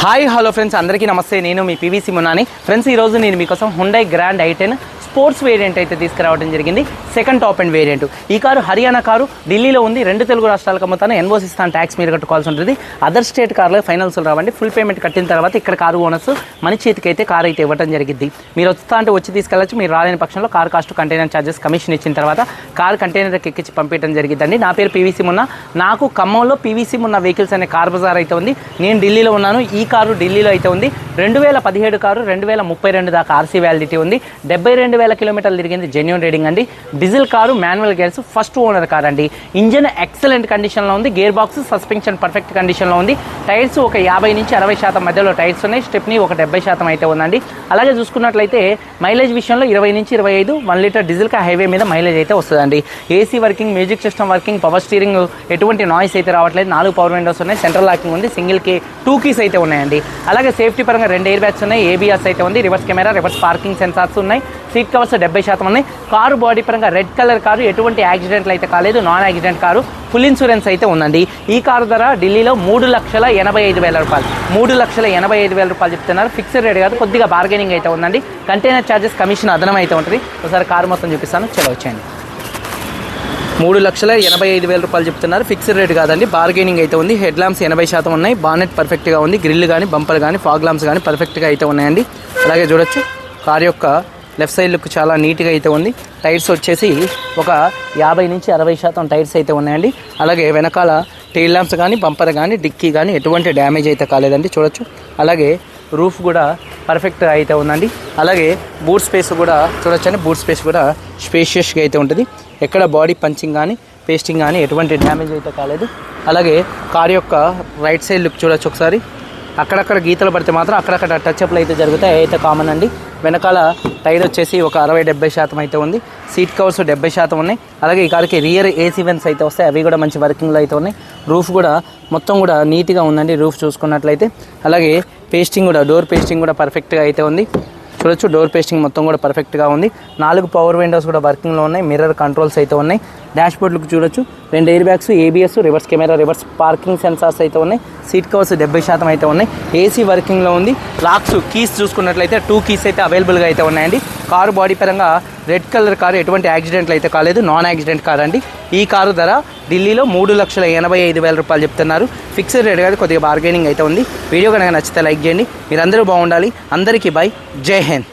Hi hello friends. అందరికీ నమస్తే. నేను మీ పీవీసీ మున్నాని. ఫ్రెండ్స్ ఈరోజు నేను మీకోసం Hyundai grand i ten sports variant అయితే తీసుకురావడం జరిగింది. Second top and variant. ఈ కారు హర్యానా కారు ఢిల్లీలో ఉంది. రెండు తెలుగు రాష్ట్రాలకు అమ్ముతాను. ఎన్ఓసి ఇస్తాను ట్యాక్స్ మీరు కట్టుకోవాల్సి ఉంటుంది. అదర్ స్టేట్ కార్లో ఫైనాన్స్ రావండి. ఫుల్ పేమెంట్ కట్టిన తర్వాత ఇక్కడ కారు ఓనర్స్ మన చేతికి అయితే కారు అయితే ఇవ్వడం జరిగింది. మీరు వస్తా అంటే వచ్చి తీసుకెళ్ళచ్చు. మీరు రాలేని పక్షంలో car cost container charges commission ఇచ్చిన తర్వాత కార్ కంటైనర్కి ఎక్కించి పంపించడం జరిగిందండి. నా పేరు పీవీసీ మున్న నాకు ఖమ్మంలో పీవీసీ మున్న వెహికల్స్ అనే కార్ బజార్ అయితే ఉంది. నేను ఢిల్లీలో ఉన్నాను. ఈ కారు ఢిల్లీలో అయితే ఉంది. రెండు వేల పదిహేడు కారు రెండు వేల ముప్పై రెండు దాకా ఆర్సీ వ్యాలిడిటీ ఉంది. డెబ్బై రెండు వేల కిలోమీటర్లు తిరిగింది జెన్యున్ రీడింగ్ అండి. Diesel car manual gears first owner car అండి. ఇంజన్ ఎక్సలెంట్ కండిషన్లో ఉంది. గేర్ బాక్స్ సస్పెన్షన్ పర్ఫెక్ట్ కండిషన్లో ఉంది. టైర్స్ ఒక యాభై నుంచి అరవై శాతం మధ్యలో టైర్స్ ఉన్నాయి. స్టెప్ని ఒక డెబ్బై శాతం అయితే ఉందండి. అలాగే చూసుకున్నట్లయితే మైలేజ్ విషయంలో ఇరవై నుంచి ఇరవై ఐదు వన్ లీటర్ డీజిల్కి హైవే మీద మైలేజ్ అయితే వస్తుందండి. AC working music system working power steering ఎటువంటి నాయిస్ అయితే రావట్లేదు. నాలుగు పవర్ విండోస్ ఉన్నాయి. సెంట్రల్ లాకింగ్ ఉంది. సింగిల్కి టూ కీస్ అయితే ఉన్నాయండి. అలాగే సేఫ్టీ పరంగా రెండు ఎయిర్ బ్యాగ్స్ ఉన్నాయి. ఏబిఎస్ అయితే ఉంది. Reverse camera reverse parking sensors ఉన్నాయి. సీట్ కవర్స్ డెబ్బై శాతం ఉన్నాయి. కారు బాడీ పరంగా రెడ్ కలర్ కారు ఎటువంటి యాక్సిడెంట్లు అయితే కాలేదు. Non accident car full insurance అయితే ఉందండి. ఈ కారు ధర ఢిల్లీలో మూడు లక్షల ఎనభై ఐదు వేల రూపాయలు. మూడు లక్షల ఎనభై ఐదు వేల రూపాయలు చెప్తున్నారు. ఫిక్స్డ్ రేట్ కాదు కొద్దిగా బార్గెనింగ్ అయితే ఉందండి. కంటైనర్ ఛార్జెస్ కమిషన్ అదనం అయితే ఉంటుంది. ఒకసారి కారు మొత్తం చూపిస్తాను. చలో వచ్చేయండి. మూడు లక్షల ఎనభై ఐదు వేల రూపాయలు చెప్తున్నారు. ఫిక్స్డ్ రేట్ కాదండి బార్గెనింగ్ అయితే ఉంది. హెడ్ ల్యాంప్స్ ఎనభై శాతం ఉన్నాయి. బానెట్ పర్ఫెక్ట్గా ఉంది. గ్రిల్ కానీ బంపర్ కానీ ఫాగ్ ల్యాంప్స్ కానీ పర్ఫెక్ట్గా అయితే ఉన్నాయండి. అలాగే చూడొచ్చు కార్ యొక్క లెఫ్ట్ సైడ్ లుక్ చాలా నీట్గా అయితే ఉంది. టైర్స్ వచ్చేసి ఒక యాభై నుంచి అరవై శాతం టైర్స్ అయితే ఉన్నాయండి. అలాగే వెనకాల టెయిల్ ల్యాంప్స్ కానీ బంపర్ కానీ డిక్కీ కానీ ఎటువంటి డ్యామేజ్ అయితే కాలేదండి. చూడొచ్చు. అలాగే రూఫ్ కూడా పర్ఫెక్ట్గా అయితే ఉందండి. అలాగే బూట్ స్పేస్ కూడా చూడొచ్చండి. బూట్ స్పేస్ కూడా స్పేషియస్గా అయితే ఉంటుంది. ఎక్కడ బాడీ పంచింగ్ కానీ పేస్టింగ్ కానీ ఎటువంటి డ్యామేజ్ అయితే కాలేదు. అలాగే కార్ యొక్క రైట్ సైడ్ లుక్ చూడొచ్చు ఒకసారి. అక్కడక్కడ గీతలు పడితే మాత్రం అక్కడక్కడ టచ్ అప్లు అయితే జరుగుతాయి. అయితే కామన్ అండి. వెనకాల టైర్ వచ్చేసి ఒక అరవై డెబ్బై శాతం అయితే ఉంది. సీట్ కవర్స్ డెబ్బై శాతం ఉన్నాయి. అలాగే ఈ కార్కి రియర్ ఏసీ వెన్స్ అయితే వస్తాయి. అవి కూడా మంచి వర్కింగ్లో అయితే ఉన్నాయి. రూఫ్ కూడా మొత్తం కూడా నీట్గా ఉందండి. రూఫ్ చూసుకున్నట్లయితే. అలాగే పేస్టింగ్ కూడా డోర్ పేస్టింగ్ కూడా పర్ఫెక్ట్గా అయితే ఉంది. చూడొచ్చు. డోర్ పేస్టింగ్ మొత్తం కూడా పర్ఫెక్ట్గా ఉంది. నాలుగు పవర్ విండోస్ కూడా వర్కింగ్లో ఉన్నాయి. మిర్రర్ కంట్రోల్స్ అయితే ఉన్నాయి. డాష్ బోర్డ్లకు చూడొచ్చు. రెండు air bags ABS reverse camera reverse parking sensors అయితే ఉన్నాయి. సీట్ కవర్స్ డెబ్బై శాతం అయితే ఉన్నాయి. ఏసీ వర్కింగ్లో ఉంది. లాక్స్ కీస్ చూసుకున్నట్లయితే టూ కీస్ అయితే అవైలబుల్గా అయితే ఉన్నాయండి. కారు బాడీ పరంగా రెడ్ కలర్ కారు ఎటువంటి యాక్సిడెంట్లు అయితే కాలేదు. నాన్ యాక్సిడెంట్ కార్ అండి ఈ కారు ధర ఢిల్లీలో మూడు లక్షల ఎనభై ఐదు వేల రూపాయలు చెప్తున్నారు. ఫిక్స్డ్ రేట్ కాదు కొద్దిగా బార్గెనింగ్ అయితే ఉంది. వీడియో కనుక నచ్చితే లైక్ చేయండి. మీరందరూ బాగుండాలి. అందరికీ బై. జై హింద్.